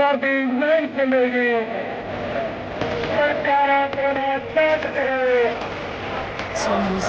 ਸਾਡੀ ਨਹੀਂ ਚੱਲੇਗੀ ਸਰਕਾਰਾਂ ਤੋਂ ਚੱਟ ਦੇ Some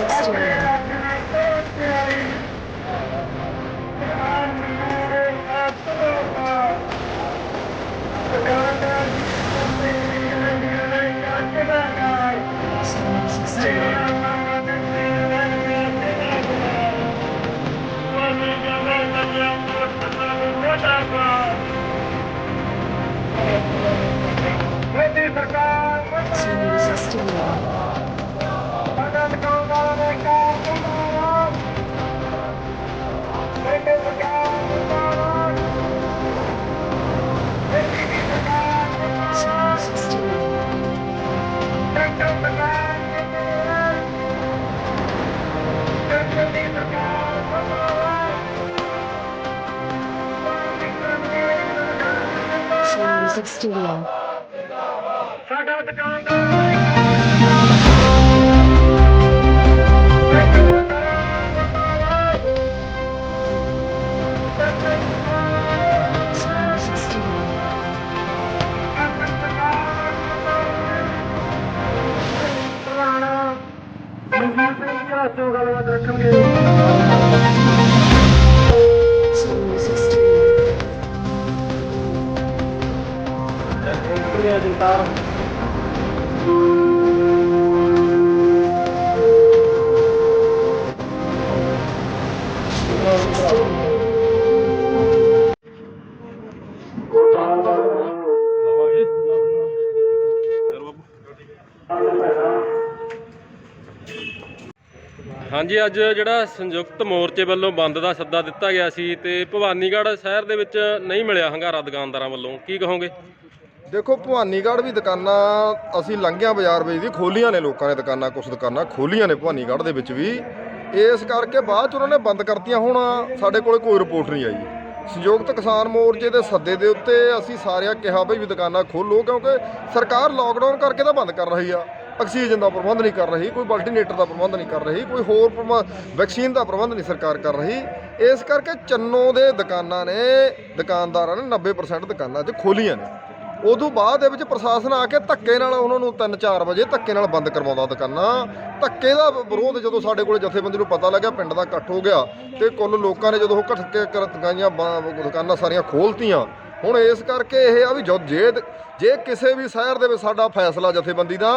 music studio. ਸਾਡਾ ਦੁਕਾਨਦਾਰ Music ਹਾਂਜੀ, ਅੱਜ ਜਿਹੜਾ ਸੰਯੁਕਤ ਮੋਰਚੇ ਵੱਲੋਂ ਬੰਦ ਦਾ ਸੱਦਾ ਦਿੱਤਾ ਗਿਆ ਸੀ ਤੇ ਭਵਾਨੀਗੜ੍ਹ ਸ਼ਹਿਰ ਦੇ ਵਿੱਚ ਨਹੀਂ ਮਿਲਿਆ ਹੰਗਾਰਾ ਦੁਕਾਨਦਾਰਾਂ ਵੱਲੋਂ। ਕੀ ਕਹੋਗੇ? ਦੇਖੋ, ਭਵਾਨੀਗੜ੍ਹ ਵੀ ਦੁਕਾਨਾਂ ਅਸੀਂ ਲੰਘਿਆ ਬਾਜ਼ਾਰ ਵਿੱਚ ਦੀ ਖੋਲੀਆਂ ਨੇ ਲੋਕਾਂ ਨੇ ਦੁਕਾਨਾਂ ਕੁਝ ਦੁਕਾਨਾਂ ਖੋਲੀਆਂ ਨੇ ਭਵਾਨੀਗੜ੍ਹ ਦੇ ਵਿੱਚ ਵੀ। ਇਸ ਕਰਕੇ ਬਾਅਦ ਚ ਉਹਨਾਂ ਨੇ ਬੰਦ ਕਰਤੀਆਂ, ਹੁਣ ਸਾਡੇ ਕੋਲੇ ਕੋਈ ਰਿਪੋਰਟ ਨਹੀਂ ਆਈ। ਸੰਯੁਕਤ ਕਿਸਾਨ ਮੋਰਚੇ ਦੇ ਸੱਦੇ ਦੇ ਉੱਤੇ ਅਸੀਂ ਸਾਰਿਆਂ ਕਿਹਾ ਬਈ ਵੀ ਦੁਕਾਨਾਂ ਖੋਲੋ, ਕਿਉਂਕਿ ਸਰਕਾਰ ਲੋਕਡਾਊਨ ਕਰਕੇ ਤਾਂ ਬੰਦ ਕਰ ਰਹੀ ਆ। ਆਕਸੀਜਨ ਦਾ ਪ੍ਰਬੰਧ ਨਹੀਂ ਕਰ ਰਹੀ, ਕੋਈ ਵੈਂਟੀਲੇਟਰ ਦਾ ਪ੍ਰਬੰਧ ਨਹੀਂ ਕਰ ਰਹੀ, ਕੋਈ ਹੋਰ ਪ੍ਰਬੰ- ਵੈਕਸੀਨ ਦਾ ਪ੍ਰਬੰਧ ਨਹੀਂ ਸਰਕਾਰ ਕਰ ਰਹੀ। ਇਸ ਕਰਕੇ ਚੰਨੋ ਦੇ ਦੁਕਾਨਾਂ ਨੇ, ਦੁਕਾਨਦਾਰਾਂ ਨੇ 90% ਦੁਕਾਨਾਂ 'ਚ ਖੋਲੀਆਂ ਨੇ। ਉਦੋਂ ਬਾਅਦ ਦੇ ਵਿੱਚ ਪ੍ਰਸ਼ਾਸਨ ਆ ਕੇ ਧੱਕੇ ਨਾਲ ਉਹਨਾਂ ਨੂੰ 3-4 ਵਜੇ ਧੱਕੇ ਨਾਲ ਬੰਦ ਕਰਵਾਉਂਦਾ ਦੁਕਾਨਾਂ। ਧੱਕੇ ਦਾ ਵਿਰੋਧ ਜਦੋਂ ਸਾਡੇ ਕੋਲ ਜਥੇਬੰਦੀ ਨੂੰ ਪਤਾ ਲੱਗਿਆ, ਪਿੰਡ ਦਾ ਇਕੱਠ ਹੋ ਗਿਆ ਤੇ ਕੁੱਲ ਲੋਕਾਂ ਨੇ ਜਦੋਂ ਉਹ ਇਕੱਠ ਕੇ ਦੁਕਾਨਾਂ ਬ- ਦੁਕਾਨਾਂ ਸਾਰੀਆਂ ਖੋਲਤੀਆਂ। ਹੁਣ ਇਸ ਕਰਕੇ ਇਹ ਆ ਵੀ ਜੋ ਜੇ ਜੇ ਕਿਸੇ ਵੀ ਸ਼ਹਿਰ ਦੇ ਵਿੱਚ ਸਾਡਾ ਫੈਸਲਾ ਜਥੇਬੰਦੀ ਦਾ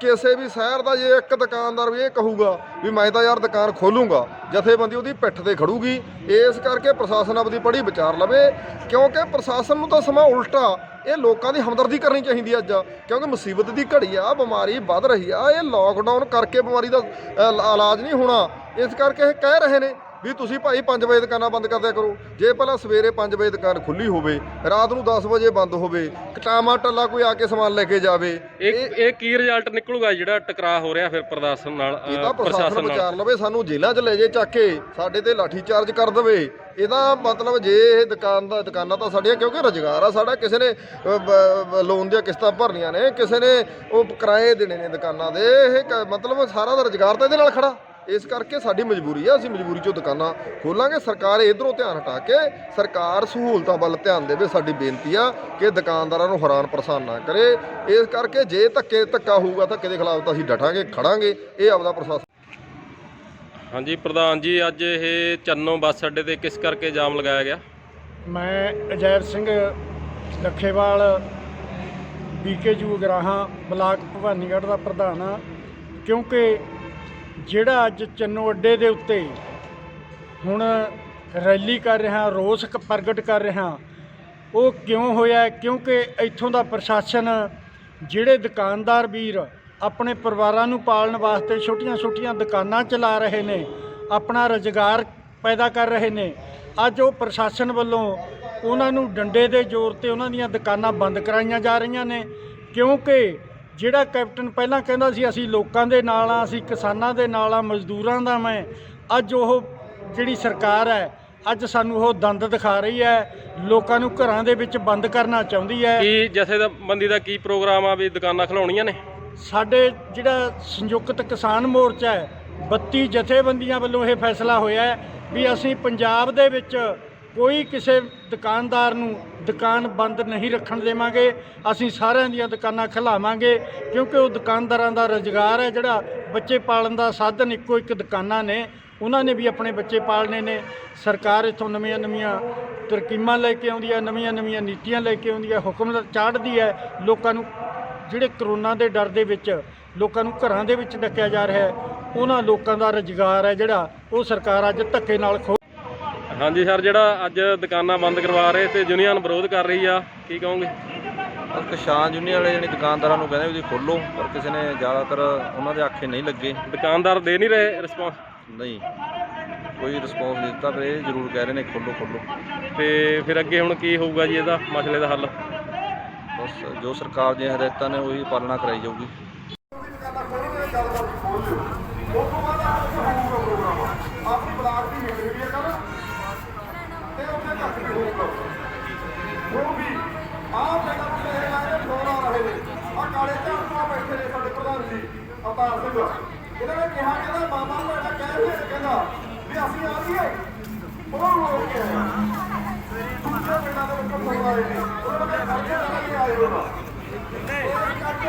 ਕਿਸੇ ਵੀ ਸ਼ਹਿਰ ਦਾ ਜੇ ਇੱਕ ਦੁਕਾਨਦਾਰ ਵੀ ਇਹ ਕਹੂਗਾ ਵੀ ਮੈਂ ਤਾਂ ਯਾਰ ਦੁਕਾਨ ਖੋਲੂੰਗਾ ਜਥੇਬੰਦੀ ਉਹਦੀ ਪਿੱਠ ਤੇ ਖੜੂਗੀ ਇਸ ਕਰਕੇ ਪ੍ਰਸ਼ਾਸਨ ਆਪਦੀ ਪੜੀ ਵਿਚਾਰ ਲਵੇ ਕਿਉਂਕਿ ਪ੍ਰਸ਼ਾਸਨ ਨੂੰ ਤਾਂ ਸਮਾਂ ਉਲਟਾ ਇਹ ਲੋਕਾਂ ਦੀ ਹਮਦਰਦੀ ਕਰਨੀ ਚਾਹੀਦੀ ਅੱਜ ਕਿਉਂਕਿ ਮੁਸੀਬਤ ਦੀ ਘੜੀ ਆ ਬਿਮਾਰੀ ਵੱਧ ਰਹੀ ਆ ਇਹ ਲੋਕਡਾਊਨ ਕਰਕੇ ਬਿਮਾਰੀ ਦਾ ਅ, ਇਲਾਜ ਨਹੀਂ ਹੋਣਾ ਇਸ ਕਰਕੇ ਇਹ ਕਹਿ ਰਹੇ ਨੇ ਵੀ ਤੁਸੀਂ ਭਾਈ 5 ਵਜੇ ਦੁਕਾਨਾਂ ਬੰਦ ਕਰ ਦਿਆ ਕਰੋ। ਜੇ ਪਹਿਲਾਂ ਸਵੇਰੇ 5 ਵਜੇ ਦੁਕਾਨ ਖੁੱਲੀ ਹੋਵੇ ਰਾਤ ਨੂੰ 10 ਵਜੇ ਬੰਦ ਹੋਵੇ ਕਟਾਮਾ ਟੱਲਾ ਕੋਈ ਆ ਕੇ ਸਮਾਨ ਲੈ ਕੇ ਜਾਵੇ। ਇਹ ਇਹ ਕੀ ਰਿਜ਼ਲਟ ਨਿਕਲੂਗਾ ਜਿਹੜਾ ਟਕਰਾਅ ਹੋ ਰਿਹਾ ਫਿਰ ਪ੍ਰਸ਼ਾਸਨ ਨਾਲ ਪ੍ਰਸ਼ਾਸਨ ਨਾਲ? ਵਿਚਾਰ ਲਵੇ ਸਾਨੂੰ ਜੇਲ੍ਹਾਂ 'ਚ ਲੈ ਜੇ ਚੱਕ ਕੇ ਸਾਡੇ ਤੇ ਲਾਠੀ ਚਾਰਜ ਕਰ ਦੇਵੇ। ਇਹਦਾ ਮਤਲਬ ਜੇ ਇਹ ਦੁਕਾਨ ਦਾ ਦੁਕਾਨਾਂ ਤਾਂ ਸਾਡੀਆਂ ਕਿਉਂਕਿ ਰੁਜ਼ਗਾਰ ਆ ਸਾਡਾ ਕਿਸੇ ਨੇ ਲੋਨ ਦੀਆਂ ਕਿਸ਼ਤਾਂ ਭਰਨੀਆਂ ਨੇ ਕਿਸੇ ਨੇ ਉਹ ਕਿਰਾਏ ਦੇਣੇ ਨੇ ਦੁਕਾਨਾਂ ਦੇ ਇਹ ਮਤਲਬ ਸਾਰਾ ਦਾ ਰੁਜ਼ਗਾਰ ਤਾਂ ਇਹਦੇ ਨਾਲ ਖੜਾ। ਇਸ ਕਰਕੇ ਸਾਡੀ ਮਜਬੂਰੀ ਆ ਅਸੀਂ ਮਜਬੂਰੀ 'ਚੋਂ ਦੁਕਾਨਾਂ ਖੋਲਾਂਗੇ। ਸਰਕਾਰ ਇਧਰੋਂ ਧਿਆਨ ਹਟਾ ਕੇ ਸਰਕਾਰ ਸਹੂਲਤਾਂ ਵੱਲ ਧਿਆਨ ਦੇਵੇ ਸਾਡੀ ਬੇਨਤੀ ਆ ਕਿ ਦੁਕਾਨਦਾਰਾਂ ਨੂੰ ਹੈਰਾਨ ਪਰੇਸ਼ਾਨ ਨਾ ਕਰੇ। ਇਸ ਕਰਕੇ ਜੇ ਧੱਕੇ ਧੱਕਾ ਹੋਊਗਾ ਧੱਕੇ ਦੇ ਖਿਲਾਫ ਤਾਂ ਅਸੀਂ ਡਟਾਂਗੇ ਖੜਾਂਗੇ। ਇਹ ਆਪਦਾ ਪ੍ਰਸ਼ਾਸਨ ਹਾਂਜੀ ਪ੍ਰਧਾਨ ਜੀ ਅੱਜ ਇਹ ਚੰਨੋ ਬੱਸ ਅੱਡੇ ਤੇ ਕਿਸ ਕਰਕੇ ਜਾਮ ਲਗਾਇਆ ਗਿਆ? ਮੈਂ ਅਜੈਬ ਸਿੰਘ ਲੱਖੇਵਾਲ ਬੀਕੇਯੂ ਗਰਾਹਾਂ ਬਲਾਕ ਭਵਾਨੀਗੜ੍ਹ ਦਾ ਪ੍ਰਧਾਨ ਹਾਂ। ਕਿਉਂਕਿ ਜਿਹੜਾ ਅੱਜ ਚੰਨੋ ਅੱਡੇ ਦੇ ਉੱਤੇ ਹੁਣ ਰੈਲੀ ਕਰ ਰਿਹਾ, ਰੋਸ ਪ੍ਰਗਟ ਕਰ ਰਿਹਾ, ਉਹ ਕਿਉਂ ਹੋਇਆ? ਕਿਉਂਕਿ ਇੱਥੋਂ ਦਾ ਪ੍ਰਸ਼ਾਸਨ, ਜਿਹੜੇ ਦੁਕਾਨਦਾਰ ਵੀਰ ਆਪਣੇ ਪਰਿਵਾਰਾਂ ਨੂੰ ਪਾਲਣ ਵਾਸਤੇ ਛੋਟੀਆਂ-ਛੋਟੀਆਂ ਦੁਕਾਨਾਂ ਚਲਾ ਰਹੇ ਨੇ, ਆਪਣਾ ਰੁਜ਼ਗਾਰ ਪੈਦਾ ਕਰ ਰਹੇ ਨੇ, ਅੱਜ ਉਹ ਪ੍ਰਸ਼ਾਸਨ ਵੱਲੋਂ ਉਹਨਾਂ ਨੂੰ ਡੰਡੇ ਦੇ ਜ਼ੋਰ ਤੇ ਉਹਨਾਂ ਦੀਆਂ ਦੁਕਾਨਾਂ ਬੰਦ ਕਰਾਈਆਂ ਜਾ ਰਹੀਆਂ ਨੇ, ਕਿਉਂਕਿ ਜਿਹੜਾ ਕੈਪਟਨ ਪਹਿਲਾਂ ਕਹਿੰਦਾ ਸੀ ਅਸੀਂ ਲੋਕਾਂ ਦੇ ਨਾਲ ਆ ਅਸੀਂ ਕਿਸਾਨਾਂ ਦੇ ਨਾਲ ਆ ਮਜ਼ਦੂਰਾਂ ਦਾ ਮੈਂ। ਅੱਜ ਉਹ ਜਿਹੜੀ ਸਰਕਾਰ ਹੈ ਅੱਜ ਸਾਨੂੰ ਉਹ ਦੰਦ ਦਿਖਾ ਰਹੀ ਹੈ ਲੋਕਾਂ ਨੂੰ ਘਰਾਂ ਦੇ ਵਿੱਚ ਬੰਦ ਕਰਨਾ ਚਾਹੁੰਦੀ ਹੈ। ਕੀ ਜਥੇ ਦਾ ਬੰਦੀ ਦਾ ਕੀ ਪ੍ਰੋਗਰਾਮ ਆ ਵੀ ਦੁਕਾਨਾਂ ਖਲਾਉਣੀਆਂ ਨੇ? ਸਾਡੇ ਜਿਹੜਾ ਸੰਯੁਕਤ ਕਿਸਾਨ ਮੋਰਚਾ ਹੈ 32 ਜਥੇਬੰਦੀਆਂ ਵੱਲੋਂ ਇਹ ਫੈਸਲਾ ਹੋਇਆ ਹੈ ਵੀ ਅਸੀਂ ਪੰਜਾਬ ਦੇ ਵਿੱਚ ਕੋਈ ਕਿਸੇ ਦੁਕਾਨਦਾਰ ਨੂੰ ਦੁਕਾਨ ਬੰਦ ਨਹੀਂ ਰੱਖਣ ਦੇਵਾਂਗੇ, ਅਸੀਂ ਸਾਰਿਆਂ ਦੀਆਂ ਦੁਕਾਨਾਂ ਖਿਲਾਵਾਂਗੇ ਕਿਉਂਕਿ ਉਹ ਦੁਕਾਨਦਾਰਾਂ ਦਾ ਰੁਜ਼ਗਾਰ ਹੈ, ਜਿਹੜਾ ਬੱਚੇ ਪਾਲਣ ਦਾ ਸਾਧਨ ਇੱਕੋ ਇੱਕ ਦੁਕਾਨਾਂ ਨੇ, ਉਹਨਾਂ ਨੇ ਵੀ ਆਪਣੇ ਬੱਚੇ ਪਾਲਣੇ ਨੇ। ਸਰਕਾਰ ਇੱਥੋਂ ਨਵੀਆਂ ਨਵੀਆਂ ਤਰਕੀਮਾਂ ਲੈ ਕੇ ਆਉਂਦੀ ਹੈ, ਨਵੀਆਂ ਨਵੀਆਂ ਨੀਤੀਆਂ ਲੈ ਕੇ ਆਉਂਦੀ ਹੈ, ਹੁਕਮ ਚਾੜਦੀ ਹੈ। ਲੋਕਾਂ ਨੂੰ ਜਿਹੜੇ ਕਰੋਨਾ ਦੇ ਡਰ ਦੇ ਵਿੱਚ, ਲੋਕਾਂ ਨੂੰ ਘਰਾਂ ਦੇ ਵਿੱਚ ਡੱਕਿਆ ਜਾ ਰਿਹਾ ਹੈ, ਉਹਨਾਂ ਲੋਕਾਂ ਦਾ ਰੁਜ਼ਗਾਰ ਹੈ ਜਿਹੜਾ, ਉਹ ਸਰਕਾਰ ਅੱਜ ਧੱਕੇ ਨਾਲ ਖੋ ਹਾਂਜੀ ਸਰ ਜਿਹੜਾ ਅੱਜ ਦੁਕਾਨਾਂ ਬੰਦ ਕਰਵਾ ਰਹੇ ਤੇ ਯੂਨੀਅਨ ਵਿਰੋਧ ਕਰ ਰਹੀ ਆ ਕੀ ਕਹੋਗੇ? ਪਰ ਕਿਸਾਨ ਯੂਨੀਅਨ ਵਾਲੇ ਜਾਨੀ ਦੁਕਾਨਦਾਰਾਂ ਨੂੰ ਕਹਿੰਦੇ ਵੀ ਤੁਸੀਂ ਖੋਲੋ ਪਰ ਕਿਸੇ ਨੇ ਜ਼ਿਆਦਾਤਰ ਉਹਨਾਂ ਦੇ ਆਖੇ ਨਹੀਂ ਲੱਗੇ। ਦੁਕਾਨਦਾਰ ਦੇ ਨਹੀਂ ਰਹੇ ਰਿਸਪੌਂਸ ਨਹੀਂ ਕੋਈ ਰਿਸਪੌਂਸ ਨਹੀਂ ਦਿੱਤਾ ਪਰ ਇਹ ਜ਼ਰੂਰ ਕਹਿ ਰਹੇ ਨੇ ਖੋਲੋ ਖੋਲੋ। ਤੇ ਫਿਰ ਅੱਗੇ ਹੁਣ ਕੀ ਹੋਊਗਾ ਜੀ ਇਹਦਾ ਮਸਲੇ ਦਾ ਹੱਲ? ਬਸ ਜੋ ਸਰਕਾਰ ਦੀਆਂ ਹਦਾਇਤਾਂ ਨੇ ਉਹੀ ਪਾਲਣਾ ਕਰਾਈ ਜਾਊਗੀ ਆਪਣੀ ਬਲਾਕ ਦੀ ਮੀਟਿੰਗ ਵੀ ਕਰ ਤੇ ਉੱਥੇ ਕੱਟ ਕੇ ਹੋਊਗਾ ਉਹ ਵੀ ਆਹ ਪਿੰਡਾਂ ਨੂੰ ਇਹ ਲਾਏ ਫੋਨ ਆ ਰਹੇ ਨੇ ਆ ਕਾਲੇ ਝਾੜ ਤੋਂ ਬੈਠੇ ਨੇ ਸਾਡੇ ਪ੍ਰਧਾਨ ਜੀ ਅਵਤਾਰ ਸਿੰਘ ਇਹਨਾਂ ਨੇ ਕਿਹਾ ਕਹਿੰਦਾ, ਮਾਮਾ, ਤੁਹਾਡਾ ਕਹਿ ਰਿਹਾ ਕਹਿੰਦਾ, ਵੀ ਅਸੀਂ ਆ ਗਏ। ਉਹ ਲੋਕ ਕੇ ਆਏ। ਦੂਜੇ ਪਿੰਡਾਂ ਦੇ ਲੋਕ ਫੋਨ ਆਏ ਨੇ ਉਹਨਾਂ ਨੇ ਕਰਕੇ ਆਏ ਹੋਣਾ ਇਹ ਕਰਕੇ